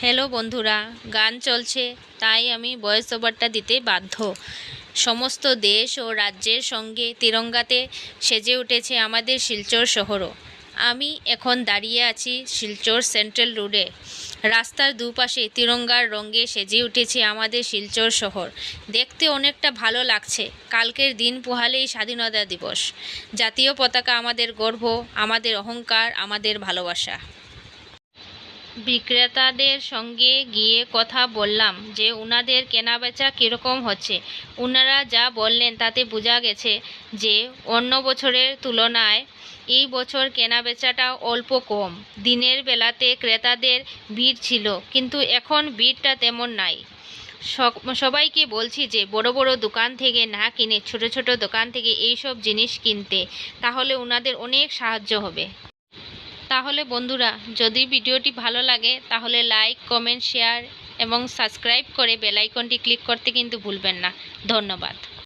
Hello বন্ধুরা, গান চলছে, তাই আমি ভয়েস ওভারটা দিতে বাধ্য। সমস্ত দেশ ও রাজ্যের সঙ্গে তিরঙ্গাতে সেজে উঠেছে আমাদের শিলচর শহরও। আমি এখন দাঁড়িয়ে আছি শিলচর সেন্ট্রাল রোডে। রাস্তার দুপাশে তিরঙ্গার রঙে সেজে উঠেছে আমাদের শিলচর শহর। দেখতে অনেকটা ভালো লাগছে। কালকের দিন পোহালেই স্বাধীনতা দিবস। জাতীয় পতাকা আমাদের গর্ব, আমাদের অহংকার, আমাদের ভালোবাসা। বিক্রেতাদের সঙ্গে গিয়ে কথা বললাম যে ওনাদের কেনাবেচা কীরকম হচ্ছে। ওনারা যা বললেন তাতে বোঝা গেছে যে অন্য বছরের তুলনায় এই বছর কেনাবেচাটা অল্প কম। দিনের বেলাতে ক্রেতাদের ভিড় ছিল, কিন্তু এখন ভিড়টা তেমন নাই। সবাইকে বলছি যে বড় বড় দোকান থেকে না কিনে ছোট ছোট দোকান থেকে এই সব জিনিস কিনতে, তাহলে ওনাদের অনেক সাহায্য হবে। তাহলে বন্ধুরা, যদি ভিডিওটি ভালো লাগে, তাহলে লাইক কমেন্ট শেয়ার এবং সাবস্ক্রাইব করে বেলাইকনটি ক্লিক করতে কিন্তু ভুলবেন না। ধন্যবাদ।